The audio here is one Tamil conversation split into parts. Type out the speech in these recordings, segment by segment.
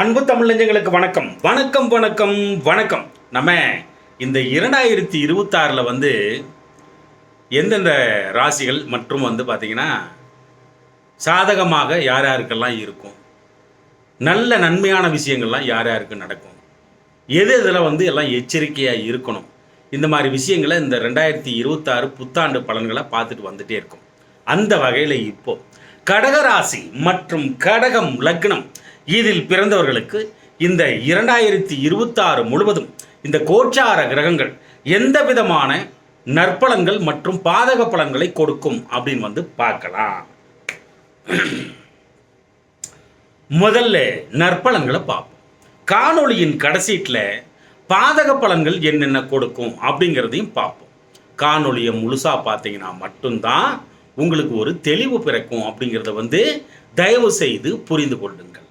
அன்பு தமிழஞ்சங்களுக்கு வணக்கம். வணக்கம் வணக்கம் வணக்கம். நம்ம இந்த இரண்டாயிரத்தி இருபத்தாறில் வந்து எந்தெந்த ராசிகள் மற்றும் வந்து பார்த்திங்கன்னா சாதகமாக யார் யாருக்கெல்லாம் இருக்கும்? நல்ல நன்மையான விஷயங்கள்லாம் யார் யாருக்கு நடக்கும்? எது இதில் வந்து எல்லாம் எச்சரிக்கையாக இருக்கணும்? இந்த மாதிரி விஷயங்களை இந்த ரெண்டாயிரத்தி இருபத்தாறு புத்தாண்டு பலன்களை பார்த்துட்டு வந்துட்டே இருக்கும். அந்த வகையில் இப்போது கடகராசி மற்றும் கடகம் லக்னம் இதில் பிறந்தவர்களுக்கு இந்த இரண்டாயிரத்தி இருபத்தாறு முழுவதும் இந்த கோச்சார கிரகங்கள் எந்த விதமான நற்பலன்கள் மற்றும் பாதக பலன்களை கொடுக்கும் அப்படின்னு வந்து பார்க்கலாம். முதல்ல நற்பலன்களை பார்ப்போம். காணொளியின் கடைசீட்டில் பாதக பலன்கள் என்னென்ன கொடுக்கும் அப்படிங்கிறதையும் பார்ப்போம். காணொளியை முழுசாக பார்த்தீங்கன்னா மட்டும்தான் உங்களுக்கு ஒரு தெளிவு பிறக்கும் அப்படிங்கிறத வந்து தயவு செய்து புரிந்து கொள்ளுங்கள்.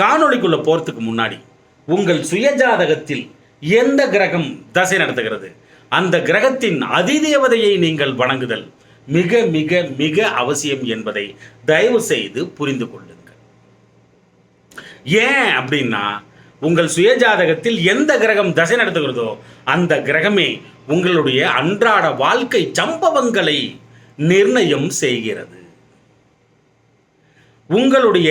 காணொளிக்குள்ள போகிறதுக்கு முன்னாடி உங்கள் சுயஜாதகத்தில் எந்த கிரகம் தசை நடத்துகிறது? அந்த கிரகத்தின் அதிதேவதையை நீங்கள் வணங்குதல் மிக மிக மிக அவசியம் என்பதை தயவு செய்து புரிந்து கொள்ளுங்கள். ஏன் அப்படின்னா உங்கள் சுயஜாதகத்தில் எந்த கிரகம் தசை நடத்துகிறதோ அந்த கிரகமே உங்களுடைய அன்றாட வாழ்க்கை சம்பவங்களை நிர்ணயம் செய்கிறது. உங்களுடைய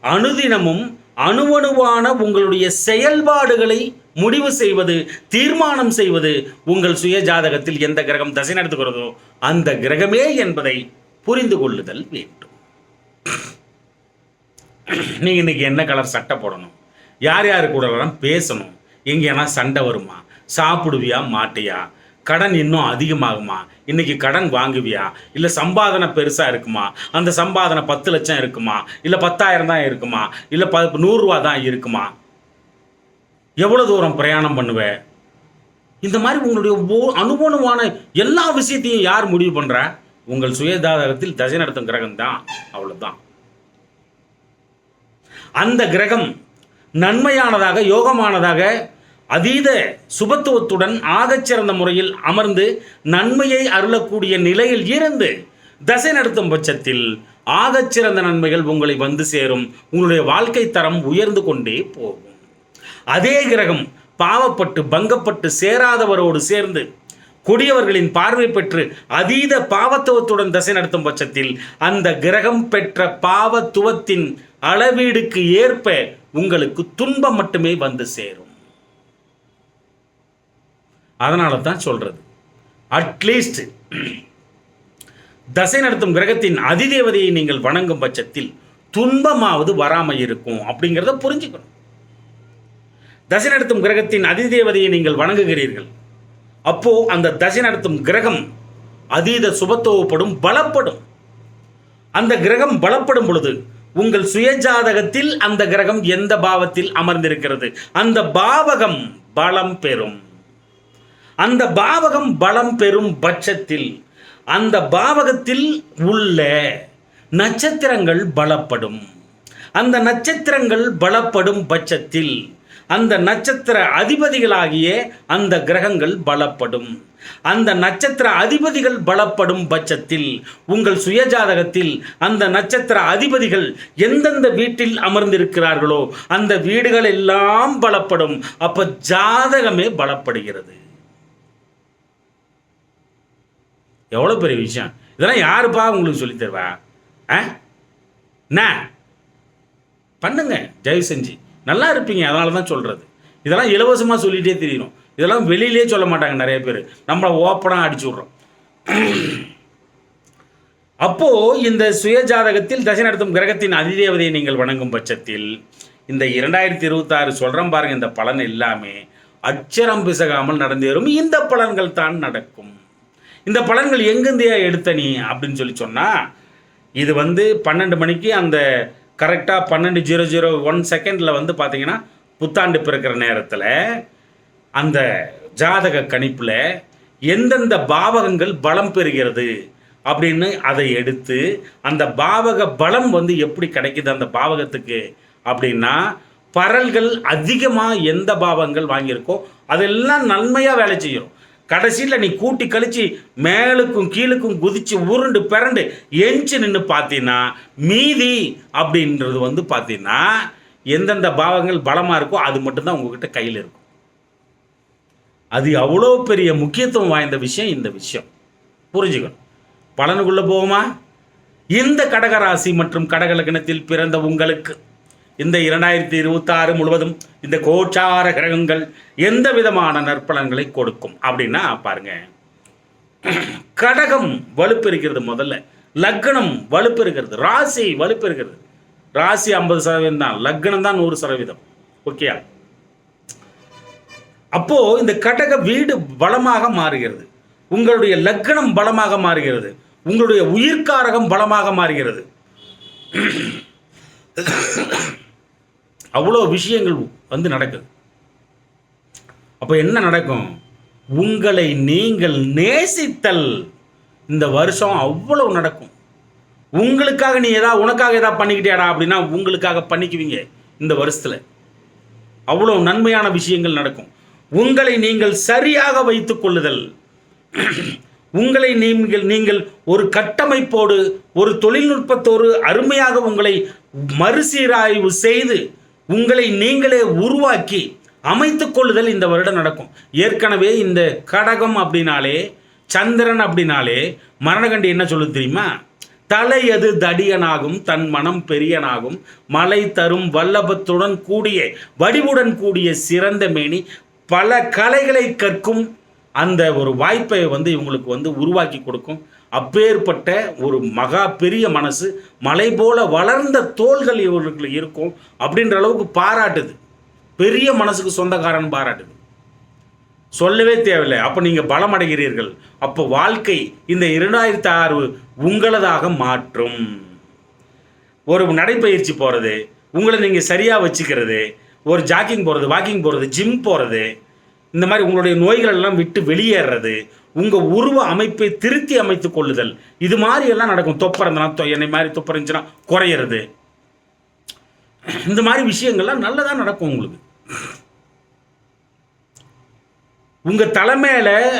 அனுதினமும் அணுவணுவான உங்களுடைய செயல்பாடுகளை முடிவு செய்வது தீர்மானம் செய்வது உங்கள் சுய ஜாதகத்தில் எந்த கிரகம் தசை நடத்துகிறதோ அந்த கிரகமே என்பதை புரிந்து கொள்ளுதல் வேண்டும். நீங்கள் இன்னைக்கு என்ன கலர் சட்டை போடணும்? யார் யார் கூடலாம் பேசணும்? எங்கேனா சண்டை வருமா? சாப்பிடுவியா? மாட்டியா? கடன் இன்னும் அதிகமாகுமா? இன்னைக்கு கடன் வாங்குவியா? இல்லை சம்பாதனை பெருசாக இருக்குமா? அந்த சம்பாதனை பத்து லட்சம் இருக்குமா? இல்லை பத்தாயிரம் தான் இருக்குமா? இல்லை ப நூறுரூவா தான் இருக்குமா? எவ்வளோ தூரம் பிரயாணம் பண்ணுவேன் இந்த மாதிரி உங்களுடைய ஓ அனுபவமான எல்லா விஷயத்தையும் யார் முடிவு பண்ணுற உங்கள் சுயதாதகத்தில் தசை நடத்தும் கிரகம் தான். அவ்வளோதான் அந்த கிரகம் நன்மையானதாக யோகமானதாக அதீத சுபத்துவத்துடன் ஆகச்சிறந்த முறையில் அமர்ந்து நன்மையை அருளக்கூடிய நிலையில் இருந்து தசை நடத்தும் பட்சத்தில் ஆகச்சிறந்த நன்மைகள் உங்களை வந்து சேரும். உங்களுடைய வாழ்க்கை தரம் உயர்ந்து கொண்டே போகும். அதே கிரகம் பாவப்பட்டு பங்கப்பட்டு சேராதவரோடு சேர்ந்து கொடியவர்களின் பார்வை பெற்று அதீத பாவத்துவத்துடன் தசை நடத்தும் பட்சத்தில் அந்த கிரகம் பெற்ற பாவத்துவத்தின் அளவீடுக்கு ஏற்ப உங்களுக்கு துன்பம் மட்டுமே வந்து சேரும். அதனால தான் சொல்றது அட்லீஸ்ட் தசை நடத்தும் கிரகத்தின் அதிதேவதையை நீங்கள் வணங்கும் பட்சத்தில் துன்பமாவது வராமல் இருக்கும் அப்படிங்கிறத புரிஞ்சுக்கணும். தசை நடத்தும் கிரகத்தின் அதிதேவதையை நீங்கள் வணங்குகிறீர்கள். அப்போ அந்த தசை நடத்தும் கிரகம் அதீத சுபத்துவப்படும் பலப்படும். அந்த கிரகம் பலப்படும் பொழுது உங்கள் சுயஜாதகத்தில் அந்த கிரகம் எந்த பாவத்தில் அமர்ந்திருக்கிறது? அந்த பாவகம் பலம் பெறும். அந்த பாவகம் பலம் பெறும் பட்சத்தில் அந்த பாவகத்தில் உள்ள நட்சத்திரங்கள் பலப்படும். அந்த நட்சத்திரங்கள் பலப்படும் பட்சத்தில் அந்த நட்சத்திர அதிபதிகளாகிய அந்த கிரகங்கள் பலப்படும். அந்த நட்சத்திர அதிபதிகள் பலப்படும் பட்சத்தில் உங்கள் சுயஜாதகத்தில் அந்த நட்சத்திர அதிபதிகள் எந்தெந்த வீட்டில் அமர்ந்திருக்கிறார்களோ அந்த வீடுகள் எல்லாம் பலப்படும். அப்ப ஜாதகமே பலப்படுகிறது. எவ்வளோ பெரிய விஷயம்? இதெல்லாம் யாருப்பா உங்களுக்கு சொல்லி தருவா? ஆ? என்ன? பண்ணுங்க தயவு செஞ்சு. நல்லா இருப்பீங்க அதனால தான் சொல்கிறது இதெல்லாம் இலவசமாக சொல்லிகிட்டே தெரியணும் இதெல்லாம் வெளியிலே சொல்ல மாட்டாங்க நிறைய பேர். நம்மளை ஓப்பனாக அடிச்சு விட்றோம். அப்போது இந்த சுயஜாதகத்தில் தசை நடத்தும் கிரகத்தின் அதிதேவதையை நீங்கள் வணங்கும் பட்சத்தில் இந்த இரண்டாயிரத்தி இருபத்தாறு சொல்கிறேன் பாருங்க இந்த பலன் எல்லாமே அச்சரம் பிசகாமல் நடந்தேறும். இந்த பலன்கள் தான் நடக்கும். இந்த பலன்கள் எங்கேருந்தையா எடுத்த நீ? அப்படின்னு சொல்லி சொன்னால் இது வந்து பன்னெண்டு மணிக்கு அந்த கரெக்டாக பன்னெண்டு ஜீரோ ஜீரோ ஒன் செகண்டில் வந்து பார்த்தீங்கன்னா புத்தாண்டு பிறக்கிற நேரத்தில் அந்த ஜாதக கணிப்பில் எந்தெந்த பாவகங்கள் பலம் பெறுகிறது அப்படின்னு அதை எடுத்து அந்த பாவக பலம் வந்து எப்படி கிடைக்குது அந்த பாவகத்துக்கு அப்படின்னா பரல்கள் அதிகமாக எந்த பாவங்கள் வாங்கியிருக்கோ அதெல்லாம் நன்மையாக வேலை செய்யும். கடைசியில் நீ கூட்டி கழிச்சு மேலுக்கும் கீழுக்கும் குதிச்சு உருண்டு பிறண்டு எஞ்சி நின்று பார்த்தீங்கன்னா மீதி அப்படின்றது வந்து பார்த்தீங்கன்னா எந்தெந்த பாவங்கள் பலமாக இருக்கோ அது மட்டும்தான் உங்ககிட்ட கையில் இருக்கும். அது அவ்வளோ பெரிய முக்கியத்துவம் வாய்ந்த விஷயம் இந்த விஷயம். புரிஞ்சுக்கணும். பலனுக்குள்ளே போவோமா? இந்த கடகராசி மற்றும் கடகலக்கணத்தில் பிறந்த உங்களுக்கு இந்த இரண்டாயிரத்தி இருபத்தாறு முழுவதும் இந்த கோச்சார கிரகங்கள் எந்த விதமான நற்பலன்களை கொடுக்கும்? அப்படின்னா பாருங்க. கடகம் வலுப்பெறுகிறது முதல்ல. லக்னம் வலுப்பெறுகிறது ராசி வலுப்பெறுகிறது ராசி ஐம்பது சதவீதம் தான். லக்னம் தான் நூறு சதவீதம். ஓகேயா அப்போ இந்த கடக வீடு பலமாக மாறுகிறது. உங்களுடைய லக்னம் பலமாக மாறுகிறது. உங்களுடைய உயிர்காரகம் பலமாக மாறுகிறது. அவ்வளோ விஷயங்கள் வந்து நடக்குது. அப்போ என்ன நடக்கும்? உங்களை நீங்கள் நேசித்தல் இந்த வருஷம் அவ்வளவு நடக்கும். உங்களுக்காக நீ ஏதாவது உனக்காக ஏதாவது பண்ணிக்கிட்டியாடா அப்படின்னா உங்களுக்காக பண்ணிக்குவீங்க இந்த வருஷத்தில். அவ்வளோ நன்மையான விஷயங்கள் நடக்கும். உங்களை நீங்கள் சரியாக வைத்துக் கொள்ளுதல். உங்களை நீங்கள் நீங்கள் ஒரு கட்டமைப்போடு ஒரு தொழில்நுட்பத்தோடு அருமையாக உங்களை மறுசீராய்வு செய்து உங்களை நீங்களே உருவாக்கி அமைத்து கொள்ளுதல் இந்த வருடம் நடக்கும். ஏற்கனவே இந்த கடகம் அப்படின்னாலே சந்திரன் அப்படின்னாலே மரணகண்டி என்ன சொல்லுது தெரியுமா? தலை எது தடியனாகும் தன் மனம் பெரியனாகும் மலை தரும் வல்லபத்துடன் கூடிய வடிவுடன் கூடிய சிறந்த மேனி பல கலைகளை கற்கும் அந்த ஒரு வாய்ப்பை வந்து இவங்களுக்கு வந்து உருவாக்கி கொடுக்கும். அப்பேற்பட்ட ஒரு மகா பெரிய மனசு மலை போல வளர்ந்த தோள்கள் இவர்களுக்கு இருக்கும் அப்படின்ற அளவுக்கு பாராட்டுது. பெரிய மனசுக்கு சொந்தக்காரன் பாராட்டுது. சொல்லவே தேவையில்லை. அப்போ நீங்கள் பலம் அடைகிறீர்கள். அப்போ வாழ்க்கை இந்த இரண்டாயிரத்தி ஆறு உங்களதாக மாற்றும். ஒரு நடைப்பயிற்சி போகிறது உங்களை நீங்கள் சரியாக வச்சுக்கிறது ஒரு ஜாக்கிங் போகிறது வாக்கிங் போகிறது ஜிம் போகிறது இந்த மாதிரி உங்களுடைய நோய்கள் எல்லாம் விட்டு வெளியேறது உங்கள் உருவ அமைப்பை திருத்தி அமைத்துக் கொள்ளுதல் இது மாதிரி எல்லாம் நடக்கும். தொப்பை இருந்தனா தொ- என்னை மாதிரி தொப்பை இருந்துச்சுன்னா குறையிறது. இந்த மாதிரி விஷயங்கள்லாம் நல்லதாக நடக்கும் உங்களுக்கு. உங்கள் தலைமையில்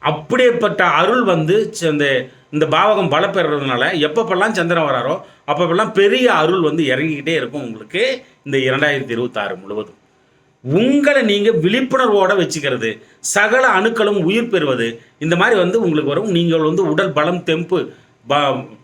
அப்படியேப்பட்ட அருள் வந்து ச- இந்த இந்த பாவகம் பல பெறுறதுனால எப்பப்பெல்லாம் சந்திரன் வராரோ அப்பப்பெல்லாம் பெரிய அருள் வந்து இறங்கிக்கிட்டே இருக்கும் உங்களுக்கு இந்த இரண்டாயிரத்தி இருபத்தாறு முழுவதும். உங்களை நீங்கள் விழிப்புணர்வோடு வச்சுக்கிறது. சகல அணுக்களும் உயிர் பெறுவது. இந்த மாதிரி வந்து உங்களுக்கு வரும். நீங்கள் வந்து உடல் பலம் தெம்பு ப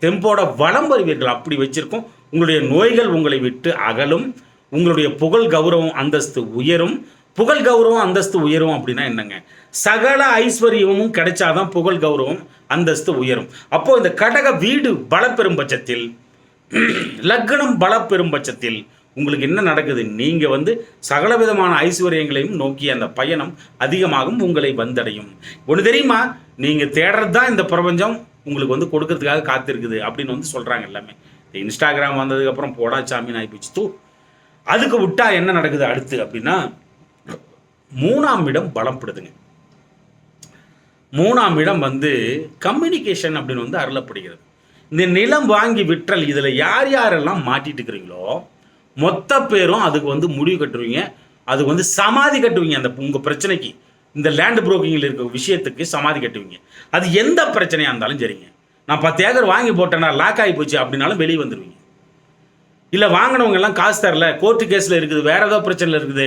தெம்போட வளம் வருவீர்கள் அப்படி வச்சிருக்கோம். உங்களுடைய நோய்கள் உங்களை விட்டு அகலும். உங்களுடைய புகழ் கௌரவம் அந்தஸ்து உயரும். புகழ் கௌரவம் அந்தஸ்து உயரும் அப்படின்னா என்னங்க? சகல ஐஸ்வர்யமும் கிடைச்சாதான் புகழ் கௌரவம் அந்தஸ்து உயரும். அப்போ இந்த கடக வீடு பலப்பெறும் பட்சத்தில் லக்னம் பலப்பெறும் பட்சத்தில் உங்களுக்கு என்ன நடக்குது? நீங்கள் வந்து சகல விதமான ஐஸ்வர்யங்களையும் நோக்கி அந்த பயணம் அதிகமாகவும் உங்களை வந்தடையும். ஒன்று தெரியுமா? நீங்கள் தேடுறது தான் இந்த பிரபஞ்சம் உங்களுக்கு வந்து கொடுக்கறதுக்காக காத்திருக்குது அப்படின்னு வந்து சொல்கிறாங்க எல்லாமே. இன்ஸ்டாகிராம் வந்ததுக்கப்புறம் போடா சாமின் ஆகிப்போச்சு தூ. அதுக்கு விட்டா என்ன நடக்குது அடுத்து அப்படின்னா மூணாம் இடம் பலப்படுதுங்க மூணாம் இடம் வந்து கம்யூனிகேஷன் அப்படின்னு வந்து அருளப்படுகிறது. இந்த நிலம் வாங்கி விற்றல் இதில் யார் யாரெல்லாம் மாட்டிட்டு இருக்கிறீங்களோ மொத்த பேரும் அதுக்கு வந்து முடிவு கட்டுவீங்க. அதுக்கு வந்து சமாதி கட்டுவீங்க அந்த உங்கள் பிரச்சனைக்கு. இந்த லேண்ட் புரோக்கிங்கில் இருக்க விஷயத்துக்கு சமாதி கட்டுவீங்க. அது எந்த பிரச்சனையாக இருந்தாலும் சரிங்க. நான் பத்து ஏக்கர் வாங்கி போட்டேன்னா லாக் ஆகி போச்சு அப்படின்னாலும் வெளியே வந்துடுவீங்க இல்லை வாங்கினவங்க எல்லாம் காசு தரல. கோர்ட்டு கேஸில் இருக்குது. வேறு ஏதோ பிரச்சனையில் இருக்குது.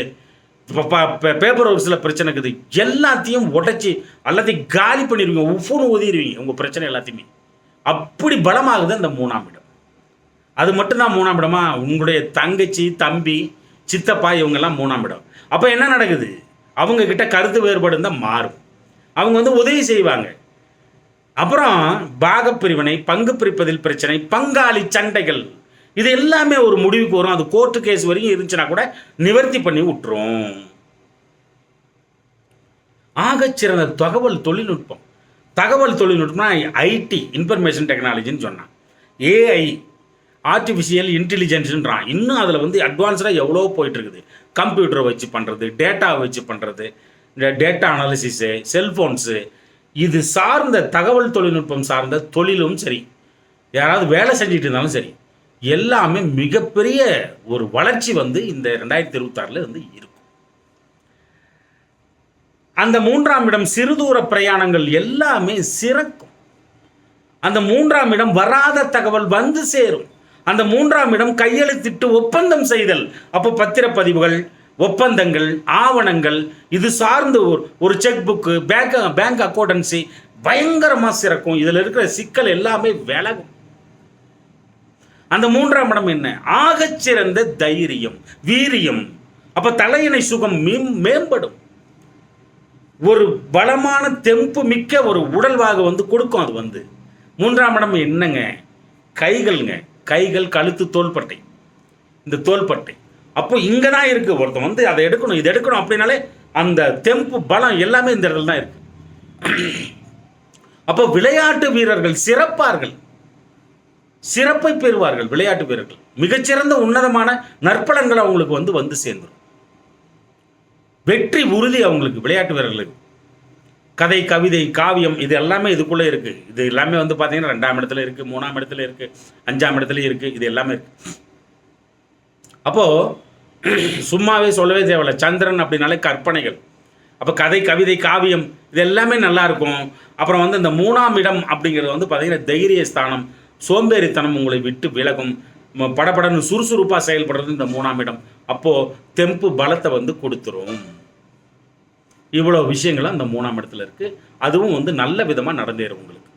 பேப்பர் ஒர்க்ஸில் பிரச்சனை இருக்குது. எல்லாத்தையும் உடைச்சி எல்லாத்தையும் காலி பண்ணிடுவீங்க. ஒவ்வொன்று ஊதிடுவீங்க உங்கள் பிரச்சனை எல்லாத்தையுமே. அப்படி பலமாகுது அந்த மூணாம் இடம். அது மட்டும் தான் மூணாம் இடமா? உங்களுடைய தங்கச்சி தம்பி சித்தப்பா இவங்கெல்லாம் மூணாம் இடம். அப்போ என்ன நடக்குது? அவங்கக்கிட்ட கருத்து வேறுபாடு தான் மாறும். அவங்க வந்து உதவி செய்வாங்க. அப்புறம் பாகப்பிரிவினை பங்கு பிரிப்பதில் பிரச்சனை பங்காளி சண்டைகள். இது எல்லாமே ஒரு முடிவுக்கு வரும். அது கோர்ட்டு கேஸ் வரைக்கும் இருந்துச்சுன்னா கூட நிவர்த்தி பண்ணி விட்டுரும். ஆகச்சிறந்த தகவல் தொழில்நுட்பம். தகவல் தொழில்நுட்பம்னா ஐடி இன்ஃபர்மேஷன் டெக்னாலஜின்னு சொன்னான். ஏஐ ஆர்டிஃபிஷியல் இன்டெலிஜென்ஸுன்றான் இன்னும் அதில் வந்து அட்வான்ஸ்டாக எவ்வளோ போயிட்டு இருக்குது கம்ப்யூட்டரை வச்சு பண்ணுறது டேட்டாவை வச்சு பண்ணுறது இந்த டேட்டா அனாலிசிஸு செல்ஃபோன்ஸு இது சார்ந்த தகவல் தொழில்நுட்பம் சார்ந்த தொழிலும் சரி. யாராவது வேலை செஞ்சுட்டு இருந்தாலும் சரி எல்லாமே மிகப்பெரிய ஒரு வளர்ச்சி வந்து இந்த ரெண்டாயிரத்தி இருபத்தாறில் வந்து இருக்கும். அந்த மூன்றாம் இடம் சிறுதூர பிரயாணங்கள் எல்லாமே சிறக்கும். அந்த மூன்றாம் இடம் வராத தகவல் வந்து சேரும். அந்த மூன்றாம் இடம் கையெழுத்திட்டு ஒப்பந்தம் செய்தல். அப்போ பத்திரப்பதிவுகள் ஒப்பந்தங்கள் ஆவணங்கள் இது சார்ந்து ஒரு ஒரு cheque book bank bank accountancy பயங்கரமாக சிறக்கும். இதில் இருக்கிற சிக்கல் எல்லாமே விலகும். அந்த மூன்றாம் இடம் என்ன? ஆகச்சிறந்த தைரியம் வீரியம். அப்போ தலையணை சுகம் மேம்படும். ஒரு பலமான தெம்பு மிக்க ஒரு உடல்வாக வந்து கொடுக்கும் அது வந்து. மூன்றாம் இடம் என்னங்க? கைகள்ங்க. கைகள் கழுத்து தோள்பட்டை. இந்த தோள்பட்டை. அப்போ இங்கே தான் இருக்குது ஒருத்தன் வந்து அதை எடுக்கணும் இதை எடுக்கணும் அப்படின்னாலே அந்த தெம்பு பலம் எல்லாமே இந்த இடத்துல தான் இருக்கு. அப்போ விளையாட்டு வீரர்கள் சிறப்பார்கள். சிறப்பை பெறுவார்கள் விளையாட்டு வீரர்கள். மிகச்சிறந்த உன்னதமான நற்பலன்கள் அவங்களுக்கு வந்து வந்து சேர்ந்துடும் வெற்றி உறுதி அவங்களுக்கு விளையாட்டு வீரர்களுக்கு. கதை கவிதை காவியம் இது எல்லாமே இதுக்குள்ளே இருக்குது இது எல்லாமே வந்து பார்த்தீங்கன்னா ரெண்டாம் இடத்துல இருக்குது மூணாம் இடத்துல இருக்குது அஞ்சாம் இடத்துல இருக்குது இது எல்லாமே இருக்குது அப்போது சும்மாவே சொல்லவே தேவையில்ல. சந்திரன் அப்படின்னாலே கற்பனைகள். அப்போ கதை கவிதை காவியம் இது எல்லாமே நல்லாயிருக்கும் அப்புறம் வந்து இந்த மூணாம் இடம் அப்படிங்கிறது வந்து பார்த்தீங்கன்னா தைரிய ஸ்தானம் சோம்பேறித்தனம் உங்களை விட்டு விலகும். ம- படபடன்னு சுறுசுறுப்பாக செயல்படுறது இந்த மூணாம் இடம். அப்போது தெம்பு பலத்தை வந்து கொடுத்துரும். இவ்வளோ விஷயங்கள் அந்த மூணாம் இடத்துல இருக்கு. அதுவும் வந்து நல்ல விதமாக நடந்தேறும் உங்களுக்கு.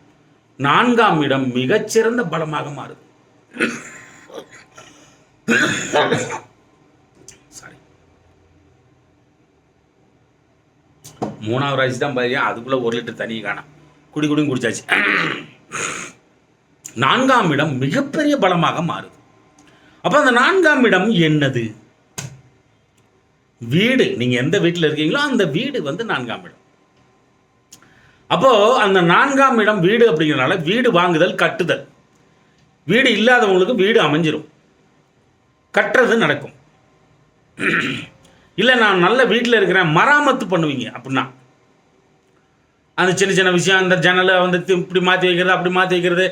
நான்காம் இடம் மிகச்சிறந்த பலமாக மாறுது. சாரி மூணாவது ராசி தான் பாருங்க அதுக்குள்ள ஒரு லிட்டர் தண்ணி காணும் குடி குடியும் குடிச்சாச்சு. நான்காம் இடம் மிகப்பெரிய பலமாக மாறுது. அப்போ அந்த நான்காம் இடம் என்னது? வீடு நீங்கள் எந்த வீட்டில் இருக்கீங்களோ அந்த வீடு வந்து நான்காம் இடம். அப்போது அந்த நான்காம் இடம் வீடு அப்படிங்கிறனால வீடு வாங்குதல் கட்டுதல். வீடு இல்லாதவங்களுக்கு வீடு அமைஞ்சிரும். கட்டுறது நடக்கும். இல்லை நான் நல்ல வீட்டில் இருக்கிறேன் மராமத்து பண்ணுவீங்க அப்படின்னா. அந்த சின்ன சின்ன விஷயம் அந்த ஜன்னலை வந்து இப்படி மாற்றி வைக்கிறது அப்படி மாற்றி வைக்கிறது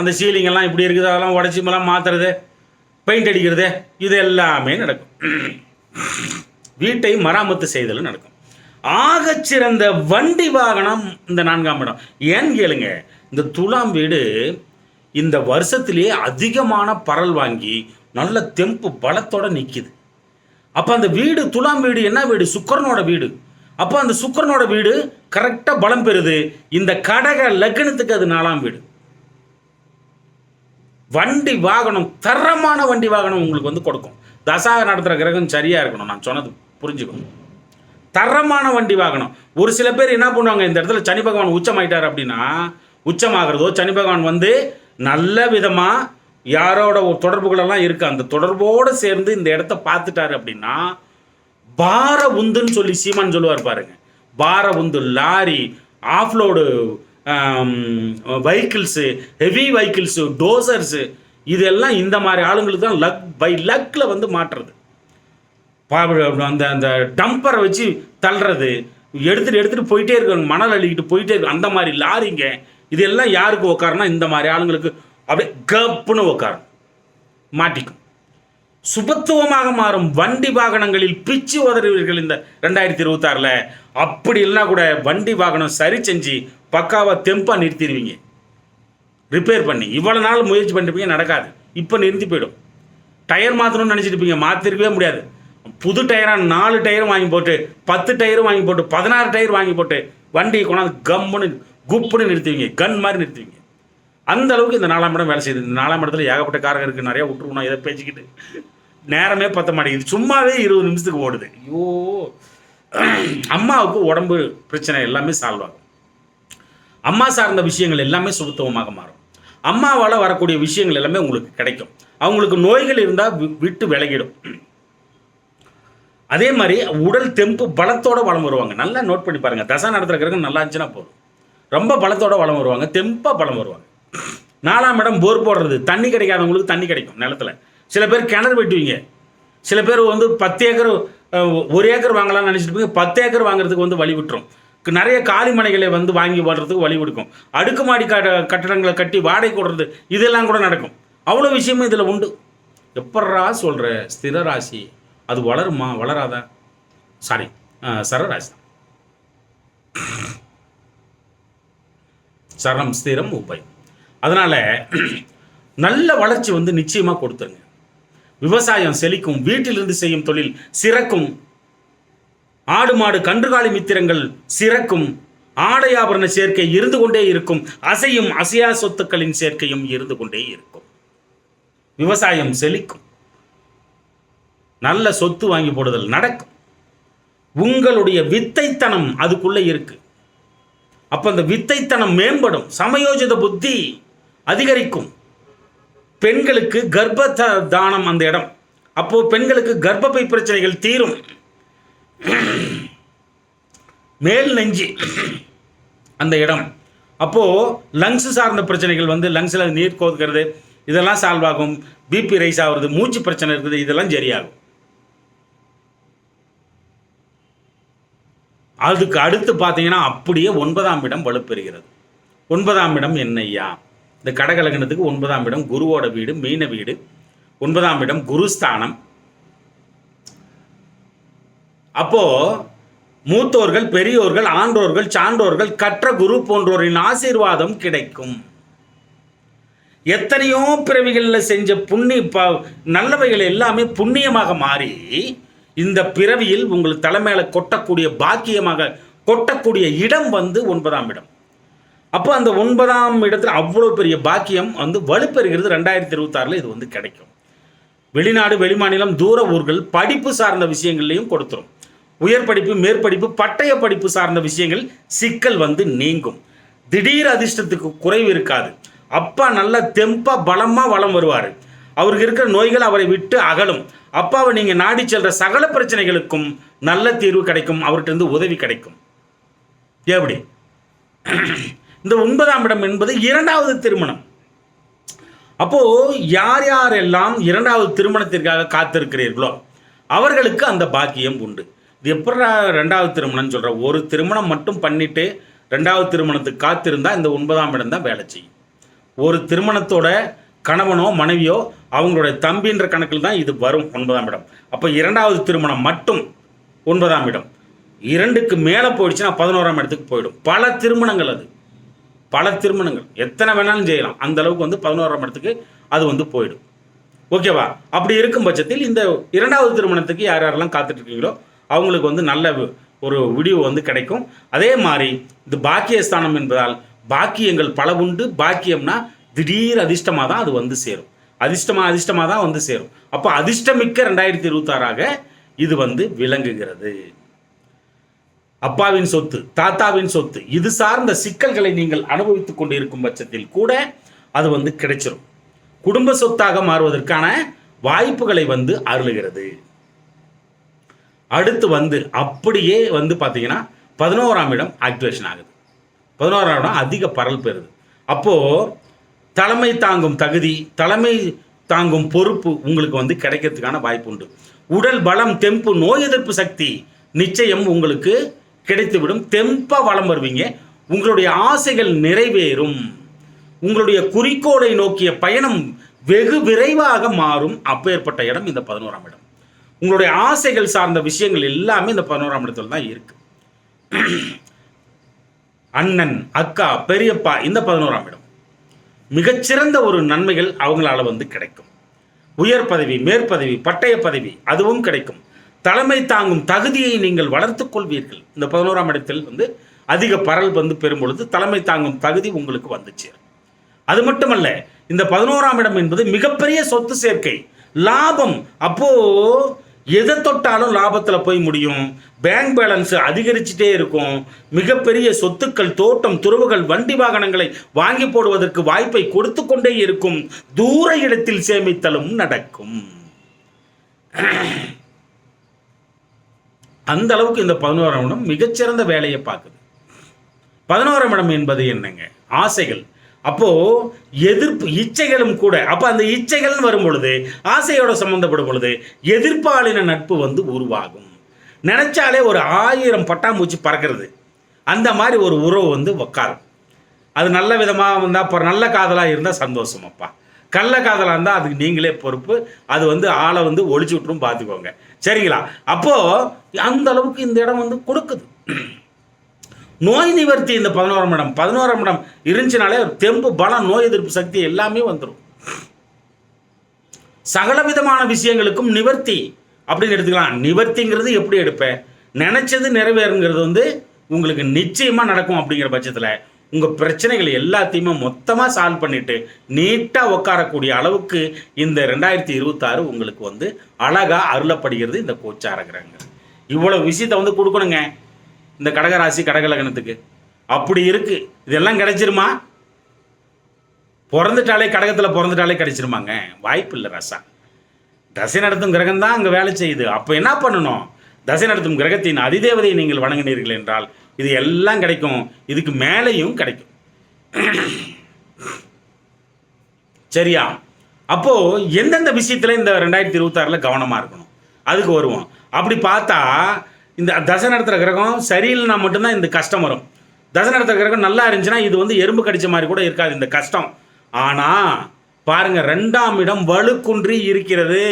அந்த சீலிங் எல்லாம் இப்படி இருக்குது அதெல்லாம் உடச்சி எல்லாம் மாற்றுறது பெயிண்ட் அடிக்கிறது இது எல்லாமே நடக்கும். வீட்டை மராமத்து செய்தல் நடக்கும். ஆகச்சிறந்த வண்டி வாகனம் இந்த நான்காம் இடம். ஏன்னு கேளுங்க இந்த துலாம் வீடு இந்த வருஷத்திலேயே அதிகமான பரல் வாங்கி நல்ல தெம்பு பலத்தோட நிற்கிது அப்போ அந்த வீடு துலாம் வீடு என்ன வீடு? சுக்கரனோட வீடு. அப்போ அந்த சுக்கரனோட வீடு கரெக்டாக பலம் பெறுது. இந்த கடக லக்னத்துக்கு அது நாலாம் வீடு. வண்டி வாகனம் தரமான வண்டி வாகனம் உங்களுக்கு வந்து கொடுக்கும். தசாக நடத்துகிற கிரகம் சரியாக இருக்கணும். நான் சொன்னது புரிஞ்சுக்கணும். தரமான வண்டி வாகனம் ஒரு சில பேர் என்ன பண்ணுவாங்க இந்த இடத்துல சனி பகவான் உச்சமாயிட்டார் அப்படின்னா உச்சமாகிறதோ சனி பகவான் வந்து நல்ல விதமாக யாரோட தொடர்புகளெல்லாம் இருக்குது அந்த தொடர்போடு சேர்ந்து இந்த இடத்த பார்த்துட்டாரு அப்படின்னா பார உந்துன்னு சொல்லி சீமான் சொல்லுவார் பாருங்க. பார உந்து lorry offload vehicles heavy vehicles dozers இதெல்லாம் இந்த மாதிரி ஆளுங்களுக்கு தான் லக் பை லக்கில் வந்து மாட்டுறது. அந்த அந்த டம்பரை வச்சு தள்ளுறது. எடுத்துகிட்டு எடுத்துகிட்டு போயிட்டே இருக்காங்க மணல் அள்ளிக்கிட்டு போயிட்டே இருக்கு அந்த மாதிரி லாரிங்க. இதெல்லாம் யாருக்கு உட்காருனா இந்த மாதிரி ஆளுங்களுக்கு அப்படியே கப்புன்னு உட்காரும் மாட்டிக்கும். சுபத்துவமாக மாறும் வண்டி வாகனங்களில் பிச்சு உதறுவீர்கள் இந்த ரெண்டாயிரத்தி இருபத்தாறில். அப்படி இல்லைன்னா கூட வண்டி வாகனம் சரி செஞ்சு பக்காவாக தெம்பாக நிறுத்திடுவீங்க. ரிப்பேர் பண்ணி. இவ்வளோ நாள் முயற்சி பண்ணிருப்பீங்க நடக்காது. இப்போ நிறுத்தி போயிடும். டயர் மாற்றணும்னு நினச்சிட்டு இருப்பீங்க மாற்றிருக்கவே முடியாது. புது டயராக நாலு டயரும் வாங்கி போட்டு பத்து டயரும் வாங்கி போட்டு பதினாறு டயர் வாங்கி போட்டு வண்டியை கொண்டாந்து கம்முன்னு குப்புன்னு நிறுத்துவீங்க. கன் மாதிரி நிறுத்துவீங்க. அந்த அளவுக்கு இந்த நாலாம் இடம் வேலை செய்யுது. இந்த நாலாம் இடத்துல ஏகப்பட்ட காரங்க இருக்குது நிறையா விட்டுருவோம் இதை பேசிக்கிட்டு. நேரமே பத்த மாட்டேங்குது. சும்மாவே இருபது நிமிஷத்துக்கு ஓடுது. ஐயோ. அம்மாவுக்கு உடம்பு பிரச்சனை எல்லாமே சால்வ் ஆகும். அம்மா சார்ந்த விஷயங்கள் எல்லாமே சுபத்துவமாக மாறும். அம்மாவால் வரக்கூடிய விஷயங்கள் எல்லாமே உங்களுக்கு கிடைக்கும். அவங்களுக்கு நோய்கள் இருந்தால் விட்டு விலகிடும். அதே மாதிரி உடல் தெம்பு பலத்தோட வளம் வருவாங்க. நல்லா நோட் பண்ணி பாருங்கள் தசா நடத்துகிற நல்லா இருந்துச்சுன்னா போதும். ரொம்ப பலத்தோட வளம் வருவாங்க. தெம்பாக பலம் வருவாங்க. நாலாம் இடம் போர் போடுறது. தண்ணி கிடைக்காதவங்களுக்கு தண்ணி கிடைக்கும் நிலத்துல. சில பேர் கிணறு வெட்டுவீங்க. சில பேர் வந்து பத்து ஏக்கர் ஒரு ஏக்கர் வாங்கலாம்னு நினச்சிட்டு போய் பத்து ஏக்கர் வாங்குறதுக்கு வந்து வழி விட்டுரும். நிறைய காலிமனைகளை வந்து வாங்கி வாழ்றதுக்கு வழி கொடுக்கும். அடுக்குமாடி கட்ட கட்டடங்களை கட்டி வாடகை கொடுறது இதெல்லாம் கூட நடக்கும். அவ்வளோ விஷயமும் இதில் உண்டு. எப்பட்றா சொல்கிற ஸ்திர ராசி? அது வளருமா? வளராதா? சாரி சரராசி. தான் சரணம் ஸ்திரம் உபயம் அதனால் நல்ல வளர்ச்சி வந்து நிச்சயமாக கொடுத்துருங்க. விவசாயம் செழிக்கும் வீட்டிலிருந்து செய்யும் தொழில் சிறக்கும். ஆடு மாடு கன்றுகாலி மித்திரங்கள் சிறக்கும். ஆடை ஆபரண சேர்க்கை இருந்து கொண்டே இருக்கும். அசையும் அசையா சொத்துக்களின் சேர்க்கையும் இருந்து கொண்டே இருக்கும். விவசாயம் செழிக்கும். நல்ல சொத்து வாங்கி போடுதல் நடக்கும். உங்களுடைய வித்தைத்தனம் அதுக்குள்ளே இருக்கு. அப்போ அந்த வித்தைத்தனம் மேம்படும். சமயோஜித புத்தி அதிகரிக்கும். பெண்களுக்கு கர்ப்ப தானம் அந்த இடம். அப்போது பெண்களுக்கு கர்ப்பப்பை பிரச்சனைகள் தீரும். மேல் நெஞ்சு அந்த இடம். அப்போ லங்ஸ் சார்ந்த பிரச்சனைகள் வந்து லங்ஸில் நீர் கோதுக்கிறது இதெல்லாம் சால்வ் ஆகும். பிபி ரைஸ் ஆகுறது மூச்சு பிரச்சனை இருக்குது இதெல்லாம் சரியாகும். அதுக்கு அடுத்து பார்த்தீங்கன்னா அப்படியே ஒன்பதாம் இடம் வலுப்பெறுகிறது. ஒன்பதாம் இடம் என்னையா இந்த கடகலகணத்துக்கு ஒன்பதாம் இடம் குருவோட வீடு மீன வீடு. ஒன்பதாம் இடம் குருஸ்தானம். அப்போ மூத்தோர்கள் பெரியோர்கள் ஆன்றோர்கள் சான்றோர்கள் கற்ற குரு போன்றோரின் ஆசீர்வாதம் கிடைக்கும். எத்தனையோ பிறவிகளில் செஞ்ச புண்ணிய ப நல்லவைகள் எல்லாமே புண்ணியமாக மாறி இந்த பிறவியில் உங்கள் தலைமையில கொட்டக்கூடிய பாக்கியமாக கொட்டக்கூடிய இடம் வந்து ஒன்பதாம் இடம். அப்போ அந்த ஒன்பதாம் இடத்துல அவ்வளோ பெரிய பாக்கியம் வந்து வலுப்பெறுகிறது. ரெண்டாயிரத்தி இருபத்தாறில் இது வந்து கிடைக்கும். வெளிநாடு வெளிமாநிலம் தூர ஊர்கள் படிப்பு சார்ந்த விஷயங்கள்லையும் கொடுத்துரும். உயர் படிப்பு மேற்படிப்பு பட்டய படிப்பு சார்ந்த விஷயங்கள் சிக்கல் வந்து நீங்கும். திடீர் அதிர்ஷ்டத்துக்கு குறைவு இருக்காது. அப்பா நல்ல தெம்பா பலமா வளம் வருவார். அவருக்கு இருக்கிற நோய்கள் அவரை விட்டு அகலும். அப்பாவை நீங்க நாடி செல்ற சகல பிரச்சனைகளுக்கும் நல்ல தீர்வு கிடைக்கும். அவர்கிட்ட இருந்து உதவி கிடைக்கும். எப்படி இந்த ஒன்பதாம் இடம் என்பது இரண்டாவது திருமணம். அப்போ யார் யாரெல்லாம் இரண்டாவது திருமணத்திற்காக காத்திருக்கிறீர்களோ அவர்களுக்கு அந்த பாக்கியம் உண்டு. இது எப்படா ரெண்டாவது திருமணம்னு சொல்கிற ஒரு திருமணம் மட்டும் பண்ணிவிட்டு ரெண்டாவது திருமணத்துக்கு காத்திருந்தால் இந்த ஒன்பதாம் இடம் தான் வேலை செய்யும். ஒரு திருமணத்தோட கணவனோ மனைவியோ அவங்களுடைய தம்பின்ற கணக்கில் தான் இது வரும் ஒன்பதாம் இடம். அப்போ இரண்டாவது திருமணம் மட்டும் ஒன்பதாம் இடம். இரண்டுக்கு மேலே போயிடுச்சுன்னா பதினோராம் இடத்துக்கு போயிடும். பல திருமணங்கள் அது. பல திருமணங்கள். எத்தனை வேணாலும் செய்யலாம். அந்த அளவுக்கு வந்து பதினோராம் இடத்துக்கு அது வந்து போயிடும். ஓகேவா? அப்படி இருக்கும் பட்சத்தில் இந்த இரண்டாவது திருமணத்துக்கு யார் யாரெல்லாம் காத்துட்டு இருக்கீங்களோ அவங்களுக்கு வந்து நல்ல ஒரு விடிவு வந்து கிடைக்கும். அதே மாதிரி இது பாக்கியஸ்தானம் என்பதால் பாக்கியங்கள் பல உண்டு. பாக்கியம்னா திடீர் அதிர்ஷ்டமாக தான் அது வந்து சேரும். அதிர்ஷ்டமாக அதிர்ஷ்டமாக தான் வந்து சேரும். அப்போ அதிர்ஷ்டமிக்க ரெண்டாயிரத்தி இருபத்தாறாக இது வந்து விளங்குகிறது. அப்பாவின் சொத்து தாத்தாவின் சொத்து இது சார்ந்த சிக்கல்களை நீங்கள் அனுபவித்துக் கொண்டிருக்கும் பட்சத்தில் கூட அது வந்து கிடைச்சிரும். குடும்ப சொத்தாக மாறுவதற்கான வாய்ப்புகளை வந்து அருளுகிறது. அடுத்து வந்து அப்படியே வந்து பார்த்தீங்கன்னா பதினோராம் இடம் ஆக்டிவேஷன் ஆகுது. பதினோராம் இடம் அதிக பரல் பெறுது. அப்போ தலைமை தாங்கும் தகுதி தலைமை தாங்கும் பொறுப்பு உங்களுக்கு வந்து கிடைக்கிறதுக்கான வாய்ப்பு உண்டு. உடல் பலம் தெம்பு நோய் எதிர்ப்பு சக்தி நிச்சயம் உங்களுக்கு கிடைத்துவிடும். தெம்பாக வளம் வருவீங்க. உங்களுடைய ஆசைகள் நிறைவேறும். உங்களுடைய குறிக்கோளை நோக்கிய பயணம் வெகு விரைவாக மாறும். அப்பேற்பட்ட இடம் இந்த பதினோராம் இடம். உங்களுடைய ஆசைகள் சார்ந்த விஷயங்கள் எல்லாமே இந்த பதினோராம் இடத்துல தான் இருக்கு. அண்ணன் அக்கா பெரியப்பா இந்த பதினோராம் இடம். மிகச்சிறந்த ஒரு நன்மைகள் அவங்களால வந்து கிடைக்கும். உயர் பதவி மேற்பதவி பட்டய பதவி அதுவும் கிடைக்கும். தலைமை தாங்கும் தகுதியை நீங்கள் வளர்த்துக் கொள்வீர்கள். இந்த பதினோராம் இடத்தில் வந்து அதிக பரல் வந்து பெறும் பொழுது தலைமை தாங்கும் தகுதி உங்களுக்கு வந்து சேரும். அது மட்டுமல்ல இந்த பதினோராம் இடம் என்பது மிகப்பெரிய சொத்து சேர்க்கை. லாபம். அப்போ எதை தொட்டாலும் லாபத்தில் போய் முடியும். பேங்க் பேலன்ஸ் அதிகரிச்சுட்டே இருக்கும். மிகப்பெரிய சொத்துக்கள் தோட்டம் துறவுகள் வண்டி வாகனங்களை வாங்கி போடுவதற்கு வாய்ப்பை கொடுத்து கொண்டே இருக்கும். தூர இடத்தில் சேமித்தலும் நடக்கும். அந்த அளவுக்கு இந்த பதினோராம் இடம் மிகச்சிறந்த வேலையை பார்க்குது. பதினோராம் இடம் என்பது என்னங்க? ஆசைகள். அப்போ எதிர்ப்பு இச்சைகளும் கூட அப்போ அந்த இச்சைகள்னு வரும் பொழுது ஆசையோட சம்மந்தப்படும் பொழுது எதிர்ப்பாளின நட்பு வந்து உருவாகும். நினைச்சாலே ஒரு ஆயிரம் பட்டாம்பூச்சி பறக்கிறது. அந்த மாதிரி ஒரு உறவு வந்து உக்காரும். அது நல்ல விதமாக வந்தால் அப்புறம் நல்ல காதலாக இருந்தால் சந்தோஷம் அப்பா. கள்ள காதலாக இருந்தால் அதுக்கு நீங்களே பொறுப்பு. அது வந்து ஆளை வந்து ஒழிச்சு விட்டுரும் பார்த்துக்கோங்க சரிங்களா? அப்போது அந்த அளவுக்கு இந்த இடம் வந்து கொடுக்குது. நோய் நிவர்த்தி இந்த பதினோராம் இடம். பதினோராம் இடம் இருந்துச்சுனாலே தெம்பு பலம் நோய் எதிர்ப்பு சக்தி எல்லாமே வந்துடும் சகலவிதமான விஷயங்களுக்கும் நிவர்த்தி அப்படின்னு எடுத்துக்கலாம். நிவர்த்திங்கிறது எப்படி எடுப்பேன்? நினைச்சது நிறைவேறுங்கிறது வந்து உங்களுக்கு நிச்சயமாக நடக்கும் அப்படிங்கிற பட்சத்தில் உங்கள் பிரச்சனைகள் எல்லாத்தையுமே மொத்தமாக சால்வ் பண்ணிட்டு நீட்டாக உட்காரக்கூடிய அளவுக்கு இந்த ரெண்டாயிரத்தி இருபத்தாறு உங்களுக்கு வந்து அழகாக அருளப்படுகிறது இந்த கோச்சார இவ்வளோ இவ்வளவு விஷயத்தை வந்து கொடுக்கணுங்க. இந்த கடகராசி கடகலகணத்துக்கு அப்படி இருக்கு. இதெல்லாம் கிடைச்சிருமா? பிறந்துட்டாலே கடகத்தில் பிறந்துட்டாலே கிடைச்சிருமாங்க. வாய்ப்பு இல்லை ரசா. தசை நடத்தும் கிரகம் தான் அங்கே வேலை செய்யுது. அப்போ என்ன பண்ணணும்? தசை நடத்தும் கிரகத்தின் அதிதேவதையை நீங்கள் வணங்கினீர்கள் என்றால் இது எல்லாம் கிடைக்கும். இதுக்கு மேலேயும் கிடைக்கும். சரியா? அப்போ எந்தெந்த விஷயத்துல இந்த ரெண்டாயிரத்தி இருபத்தாறுல கவனமா இருக்கணும்? அதுக்கு வருவோம். அப்படி பார்த்தா இந்த தசை நடத்துகிற கிரகம் சரியில்லைனா மட்டும்தான் இந்த கஷ்டம் வரும். தசை நடத்துகிற கிரகம் நல்லா இருந்துச்சுன்னா இது வந்து எறும்பு கடித்த மாதிரி கூட இருக்காது இந்த கஷ்டம். ஆனால் பாருங்கள் ரெண்டாம் இடம் வலுக்குன்றி இருக்கிறது.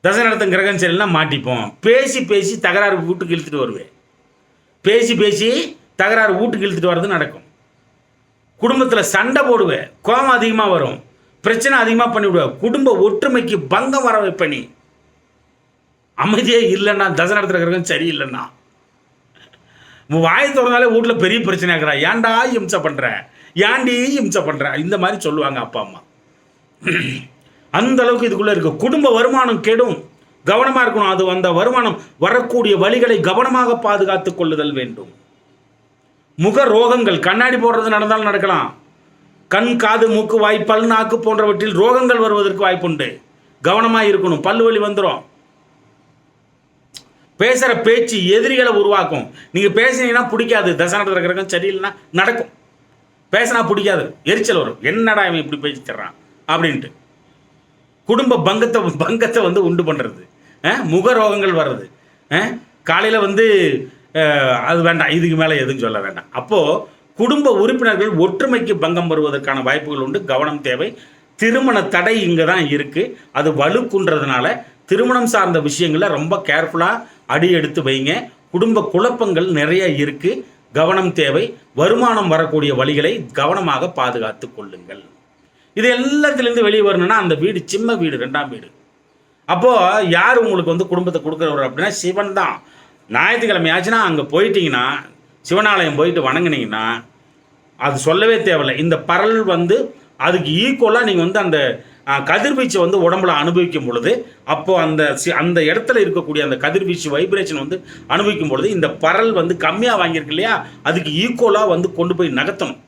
தசை நடத்தும் கிரகம் சரியில்லைனா மாட்டிப்போம். பேசி பேசி தகராறு வீட்டுக்கு இழுத்துட்டு வருவேன். பேசி பேசி தகராறு வீட்டுக்கு இழுத்துட்டு வர்றது நடக்கும். குடும்பத்தில் சண்டை போடுவேன். கோபம் அதிகமாக வரும். பிரச்சனை அதிகமாக பண்ணிவிடுவேன். குடும்ப ஒற்றுமைக்கு பங்கம் வர வைப்பேன் நீ. அமைதியே இல்லைன்னா தசை நடத்துகிற கிரகம் சரியில்லைன்னா? உன் வாயை திறந்தாலே வீட்டில் பெரிய பிரச்சனை ஆகிறா ஏன்டா இம்சை பண்ணுற ஏன்டி இம்சை பண்ணுற இந்த மாதிரி சொல்லுவாங்க அப்பா அம்மா. அந்த அளவுக்கு இதுக்குள்ளே இருக்குது குடும்ப வருமானம் கெடும். கவனமாக இருக்கணும். அது அந்த வருமானம் வரக்கூடிய வழிகளை கவனமாக பாதுகாத்துக் கொள்ளுதல் வேண்டும். முக ரோகங்கள் கண்ணாடி போடுறது நடந்தாலும் நடக்கலாம். கண் காது மூக்கு வாய் பல் நாக்கு போன்றவற்றில் ரோகங்கள் வருவதற்கு வாய்ப்புண்டு. கவனமாக இருக்கணும். பல்லு வலி வந்துடும் பேசுகிற பேச்சு எதிரிகளை உருவாக்கும். நீங்கள் பேசுனீங்கன்னா பிடிக்காது. தசனத்தில் இருக்கிறக்கும் சரியில்லைன்னா நடக்கும். பேசினா பிடிக்காது. எரிச்சல் வரும். என்னடா இவன் இப்படி பேசி தர்றான் அப்படின்ட்டு. குடும்ப பங்கத்தை பங்கத்தை வந்து உண்டு பண்ணுறது முக ரோகங்கள் வர்றது. காலையில் வந்து அது வேண்டாம். இதுக்கு மேலே எதுவும் சொல்ல வேண்டாம். அப்போது குடும்ப உறுப்பினர்கள் ஒற்றுமைக்கு பங்கம் வருவதற்கான வாய்ப்புகள் உண்டு. கவனம் தேவை. திருமண தடை இங்கே தான் இருக்குது அது வலுக்குன்றதுனால திருமணம் சார்ந்த விஷயங்களில் ரொம்ப கேர்ஃபுல்லாக அடி எடுத்து வைங்க. குடும்ப குழப்பங்கள் நிறைய இருக்குது கவனம் தேவை. வருமானம் வரக்கூடிய வழிகளை கவனமாக பாதுகாத்து கொள்ளுங்கள். இது எல்லாத்துலேருந்து வெளியே வரணும்னா அந்த வீடு சின்ன வீடு ரெண்டாம் வீடு. அப்போது யார் உங்களுக்கு வந்து குடும்பத்தை கொடுக்குறவர் அப்படின்னா சிவன் தான். ஞாயிற்றுக்கிழமை ஆச்சுன்னா அங்கே போயிட்டீங்கன்னா சிவனாலயம் போயிட்டு வணங்குனீங்கன்னா அது சொல்லவே தேவையில்லை. இந்த பரல் வந்து அதுக்கு ஈக்குவலாக நீங்கள் வந்து அந்த கதிர்வீச்சை வந்து உடம்புல அனுபவிக்கும் பொழுது அப்போ அந்த சி- அந்த இடத்துல இருக்கக்கூடிய அந்த கதிர்வீச்சு வைப்ரேஷன் வந்து அனுபவிக்கும் பொழுது இந்த பரல் வந்து கம்மியாக வாங்கியிருக்கு இல்லையா? அதுக்கு ஈக்குவலாக வந்து கொண்டு போய் நகர்த்தணும்.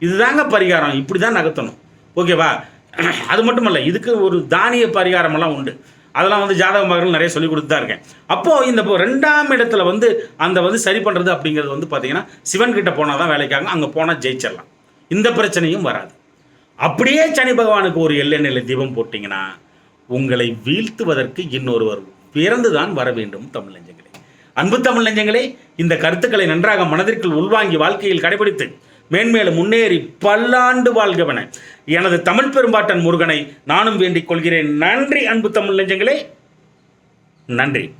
இதுதாங்க பரிகாரம். இப்படி தான் நகர்த்தணும் ஓகேவா அது மட்டும் இல்லை இதுக்கு ஒரு தானிய பரிகாரமெல்லாம் உண்டு. அதெல்லாம் வந்து ஜாதக மகர்கள் நிறைய சொல்லி கொடுத்து தான் இருக்கேன். அப்போது இந்த இப்போ ரெண்டாம் இடத்துல வந்து அந்த வந்து சரி பண்ணுறது அப்படிங்கிறது வந்து பார்த்தீங்கன்னா சிவன் கிட்ட போனால் தான் வேலைக்காகும் அங்கே போனால் ஜெயிச்சிடலாம். இந்த பிரச்சனையும் வராது. அப்படியே சனி பகவானுக்கு ஒரு எல்லை நிலை தீபம் போட்டிங்கன்னா உங்களை வீழ்த்துவதற்கு இன்னொருவர் பிறந்துதான் வர வேண்டும் தமிழ் நெஞ்சங்களே. அன்பு தமிழ் நெஞ்சங்களே இந்த கருத்துக்களை நன்றாக மனதிற்குள் உள்வாங்கி வாழ்க்கையில் கடைபிடித்து மேன்மேலும் முன்னேறி பல்லாண்டு வாழ்கவன எனது தமிழ் பெரும்பாட்டன் முருகனை நானும் வேண்டிக் கொள்கிறேன். நன்றி அன்பு தமிழ் நெஞ்சங்களே. நன்றி.